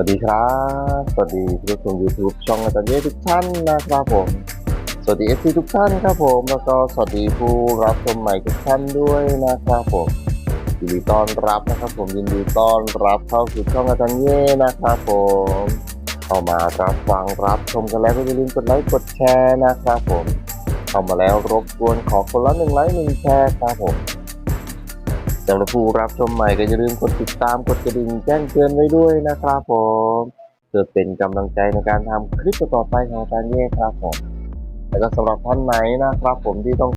วัสดีครับ สวัสดีผู้ชม YouTube ช่องอาจารย์เย่ทุกท่านนะครับผม สวัสดีเอฟซีทุกท่านครับผม แล้วก็สวัสดีผู้รับชมใหม่ทุกท่านด้วยนะครับผมยินดีต้อนรับนะครับผมยินดีต้อนรับเข้าสู่ช่องอาจารย์เย่นะครับผมเข้ามารับฟังรับชมกันแล้วก็อย่าลืมกดไลค์กดแชร์นะครับผม เข้ามาแล้วรบกวนขอคนละหนึ่งไลค์หนึ่งแชร์ครับผม สำหรับผู้รับชมใหม่ก็อย่าลืมกดติดตามกดกระดิ่งแจ้งเตือนไว้ด้วยนะครับผมเพื่อเป็นกำลังใจในการทำคลิปต่อไปของอาจารย์เย่ครับผมแล้วก็สำหรับท่านไหนนะครับผมที่ต้อง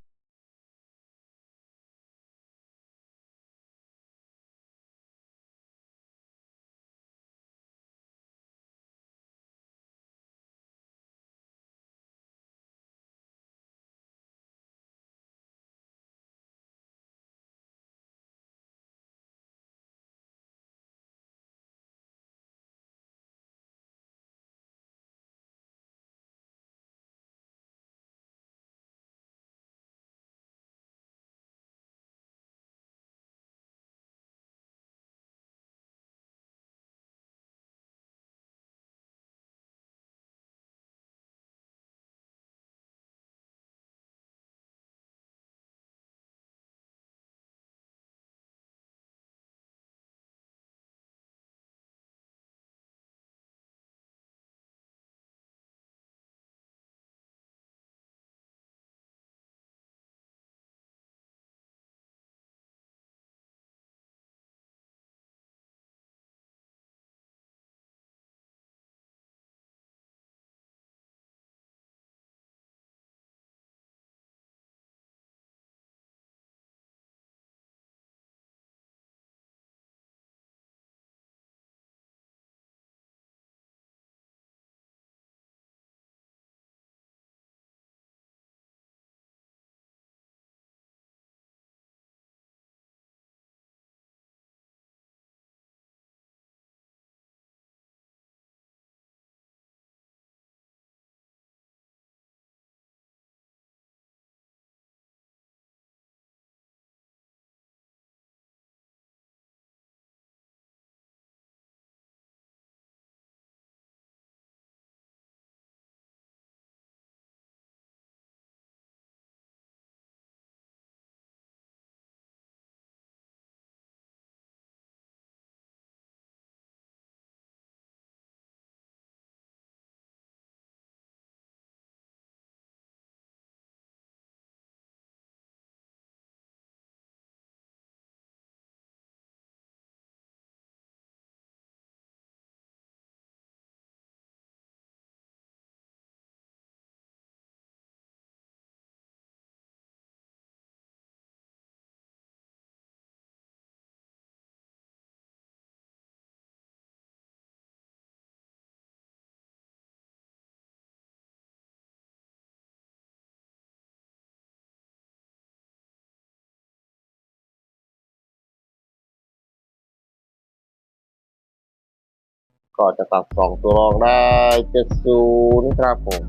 ก็จะตัดสองตัวรองได้เจ็ดศูนย์ครับผม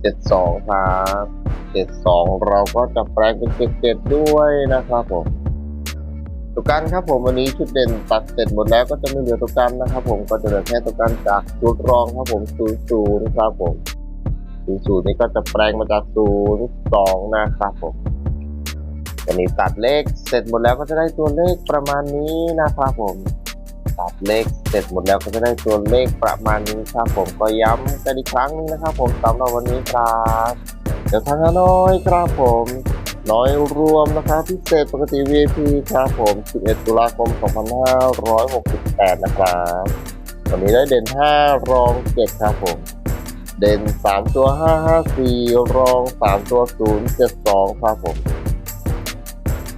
เจ็ดสองครับเจ็ดสองเราก็จะแปลงเป็นเจ็ดเจ็ดด้วยนะครับผมตุกกันครับผมวันนี้ชุดเด่นตัดเสร็จหมดแล้วก็จะไม่เหลือตุกกันนะครับผมก็จะเหลือแค่ตุกกันจากชุดรองครับผมศูนย์ศูนย์ครับผมศูนย์ศูนย์นี้ก็จะแปลงมาจากศูนย์สองนะครับผม วันนี้ตัดเลขเสร็จหมดแล้วก็จะได้ตัวเลขประมาณนี้นะครับผม ตัดเลขเสร็จหมดแล้วก็จะได้ตัวเลขประมาณนี้ครับผมก็ย้ำกันอีกครั้งนึงนะครับผมสำหรับวันนี้ครับเดี๋ยวทางน้อยครับผมน้อยรวมนะครับพิเศษปกติ VIP ครับผม 11 ตุลาคม 2568 นะครับวันนี้ได้เด่น 5 รอง 7 ครับผม เด่น 3 ตัว 554 รอง 3 ตัว 072 ครับผม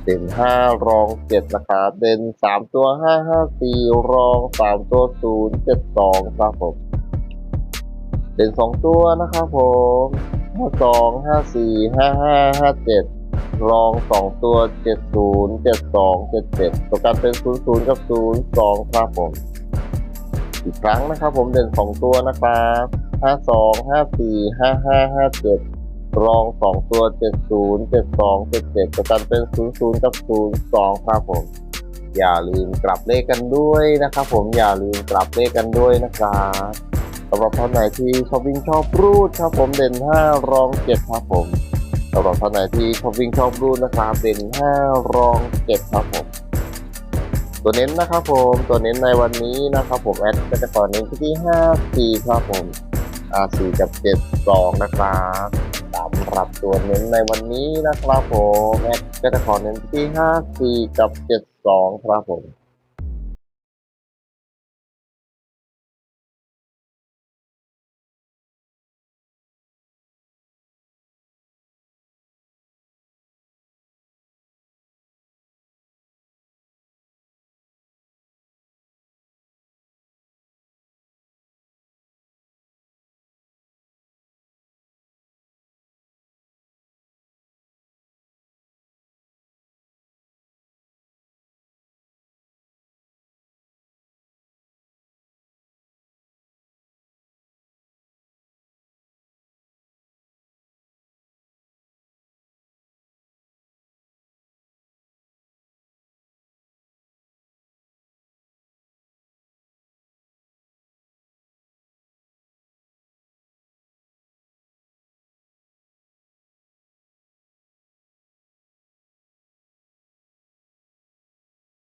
เด่นห้ารองเจ็ดนะครับเด่นสามตัวห้าห้าสี่รองสามตัวศูนย์เจ็ดสองครับผมเด่นสองตัวนะครับผมห้าสองห้าสี่ห้าห้าห้าเจ็ดรองสองตัวเจ็ดศูนย์เจ็ดสองเจ็ดเจ็ดตัวกันเป็นศูนย์ศูนย์กับศูนย์สองครับผมอีกครั้งนะครับผมเด่นสองตัวนะครับห้าสองห้าสี่ห้าห้าห้าเจ็ด รองสองตัวเจ็ดศูนย์เจ็ดสองเจ็ดเจ็ดประกันเป็นศูนย์ศูนย์กับศูนย์สองครับผม อย่าลืมกลับเลขกันด้วยนะครับผมอย่าลืมกลับเลขกันด้วยนะครับสำหรับท่านไหนที่ชอบวิ่งชอบรูดครับผมเด่น5รอง7ครับผมสำหรับท่านไหนที่ชอบวิ่งชอบรูดนะครับเด่น5รอง7ครับผมตัวเน้นนะครับผมตัวเน้นในวันนี้นะครับผมแอดก็จะขอเน้นที่5 4ครับผม R4 กับ72นะครับ ปรับตัวเน้นในวันนี้นะครับผมแอดก็จะขอเน้นที่ 54 กับ 72 ครับผม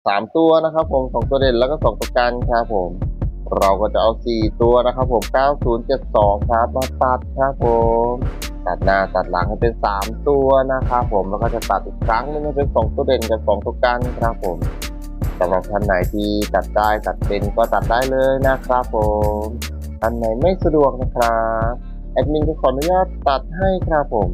สามตัวนะครับผมสองตัวเด่นแล้วก็สองตัวกันครับผม เราก็จะเอาสี่ตัวนะครับผม9072ครับมาตัดครับผมตัดหน้าตัดหลังให้เป็นสามตัวนะครับผมแล้วก็จะตัดอีกครั้งหนึงให้เป็นสองตัวเด่นกับสองตัวกันครับผมสำหรับท่านไหนที่ตัดได้ตัดเป็นก็ตัดได้เลยนะครับผมท่านไหนไม่สะดวกนะครับแอดมินจะขออนุญาตตัดให้ครับผม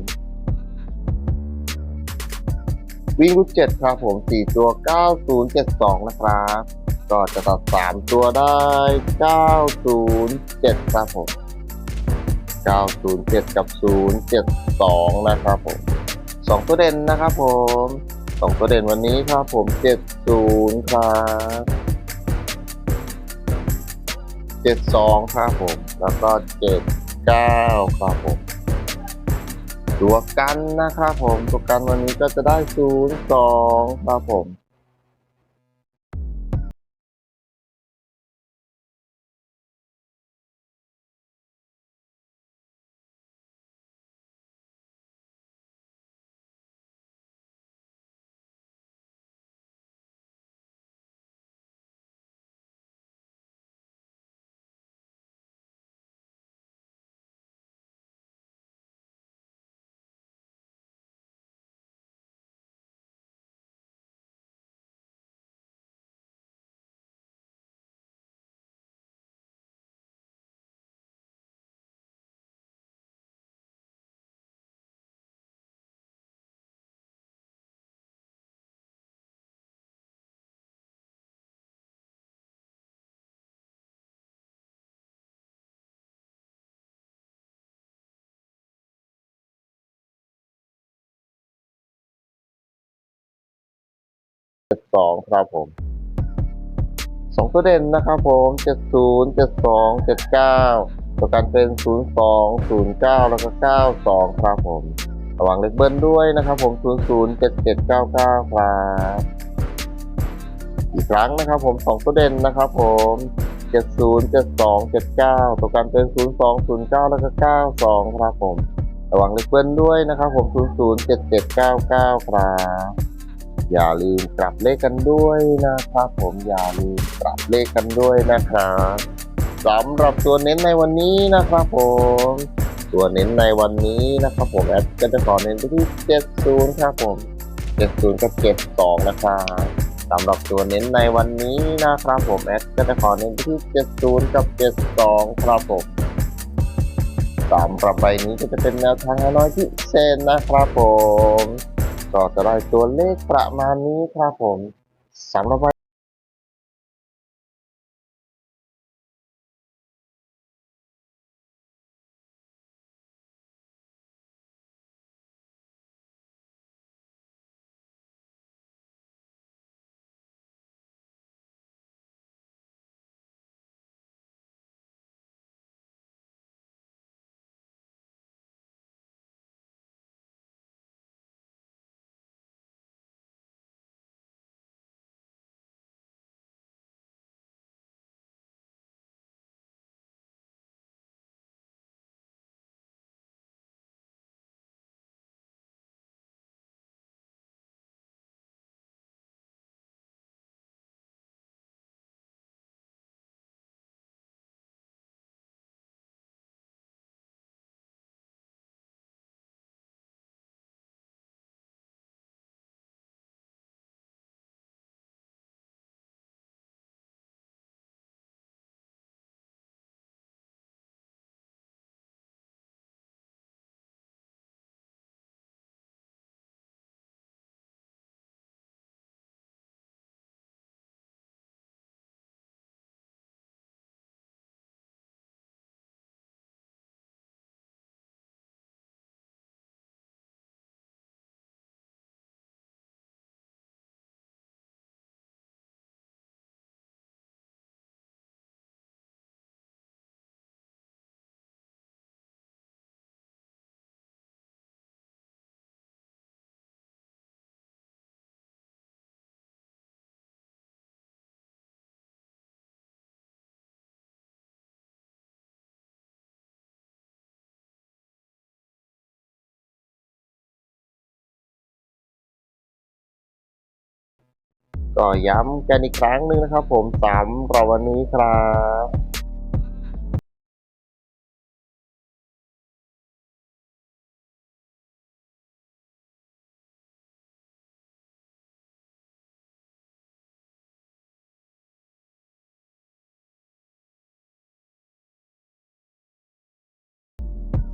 วิ่งรูทเจ็ดครับผมสี่ตัวเก้าศูนย์เจ็ดสองนะครับ ก็จะตัดสามตัวได้เก้าศูนย์เจ็ดครับผมเก้าศูนย์เจ็ดกับศูนย์เจ็ดสองนะครับผมสองตัวเด่นนะครับผมสองตัวเด่นวันนี้ครับผมเจ็ดศูนย์ครับเจ็ดสองครับผม แล้วก็เจ็ดเก้าครับผม ตัวกันนะครับผมตัวกันวันนี้ก็จะได้0ูนย์สองครับผม เจ็ดสองครับผมสองตัวเด่นนะครับผมเจ็ดศูนย์เจ็ดสองเจ็ดเก้าตัวกันเป็นศูนย์สองศูนย์เก้าแล้วก็เก้าสองครับผม ระวังเล็กเบิ้ลด้วยนะครับผมศูนย์ศูนย์เจ็ดเจ็ดเก้าเก้าครับ อีกครั้งนะครับผมสองตัวเด่นนะครับผมเจ็ดศูนย์เจ็ดสองเจ็ดเก้าตัวกันเป็นศูนย์สองศูนย์เก้าแล้วก็เก้าสองครับผม ระวังเล็กเบิ้ลด้วยนะครับผมศูนย์ศูนย์เจ็ดเจ็ดเก้าเก้าครับ อย่าลืมกลับเลขกันด้วยนะครับ ผมอย่าลืมกลับเลขกันด้วยนะครับสำหรับตัวเน้นในวันนี้นะครับผมตัวเน้นในวันนี้นะครับผมแอดก็จะขอเน้นไปที่ 70 ครับผม 70 กับ 72 นะครับสำหรับตัวเน้นในวันนี้นะครับผมแอดก็จะขอเน้นไปที่ 70 กับ 72 ครับผมสำหรับใบนี้ก็จะเป็นแนวทางน้อยพิเศษนะครับผม ก็จะได้ตัวเลขประมาณนี้ครับผมสำหรับ ก็ย้ำกันอีกครั้งหนึ่งนะครับ ผมสำหรับวันนี้ครับ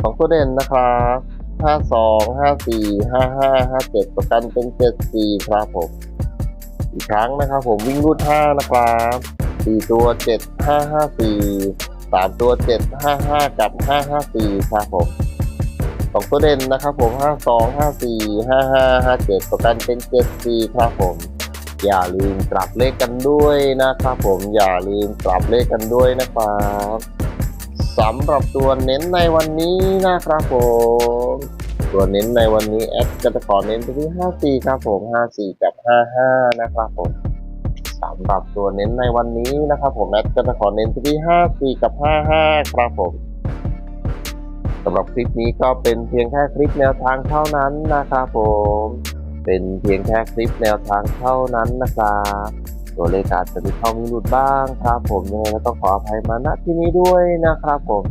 ของตัวเด่นนะครับห้าสองห้าสี่ห้าห้าห้าเจ็ดประกันเป็นเจ็ดสี่ครับผม อีกครั้งนะครับผมวิ่งรูดห้านะครับสี่ตัวเจ็ดห้าห้าสี่สามตัวเจ็ดห้าห้ากับห้าห้าสี่ครับผมสองตัวเด่นนะครับผมห้าสองห้าสี่ห้าห้าห้าเจ็ดประกันเป็นเจ็ดสี่ครับผม อย่าลืมกลับเลขกันด้วยนะครับผมอย่าลืมกลับเลขกันด้วยนะครับสำหรับตัวเน้นในวันนี้นะครับผม ตัวเน้นในวันนี้แอดก็จะขอเน้นไปที่ 54 ครับผม 54 กับ 55 นะครับผมสำหรับตัวเน้นในวันนี้นะครับผมแอดก็จะขอเน้นไปที่ 54 กับ 55 ครับผมสำหรับคลิปนี้ก็เป็นเพียงแค่คลิปแนวทางเท่านั้นนะครับผม เป็นเพียงแค่คลิปแนวทางเท่านั้นนะครับตัวเลขอาจจะมีเข้ามีหลุดบ้างครับผมยังไงก็ต้องขออภัยมาณที่นี้ด้วยนะครับผม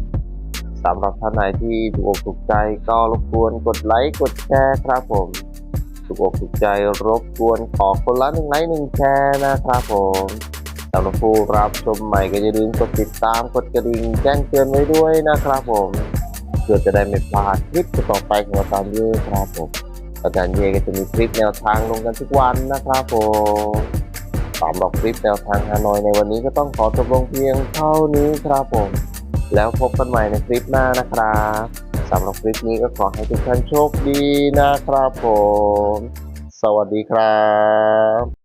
สำหรับท่านไหนที่ถูกอกถูกใจก็รบกวนกดไลค์กดแชร์ครับผมถูกอกถูกใจรบกวนขอคนละหนึ่งไลค์หนึ่งแชร์นะครับผมสำหรับผู้รับชมใหม่ก็อย่าลืมกดติดตามกดกระดิ่งแจ้งเตือนไว้ด้วยนะครับผมเพื่อจะได้ไม่พลาดคลิปต่อไปของอาจารย์เย่ครับผมอาจารย์เย่ก็จะมีคลิปแนวทางลงกันทุกวันนะครับผมสำหรับคลิปแนวทางฮานอยในวันนี้ก็ต้องขอจบลงเพียงเท่านี้ครับผม แล้วพบกันใหม่ในคลิปหน้านะครับสำหรับคลิปนี้ก็ขอให้ทุกท่านโชคดีนะครับผม สวัสดีครับ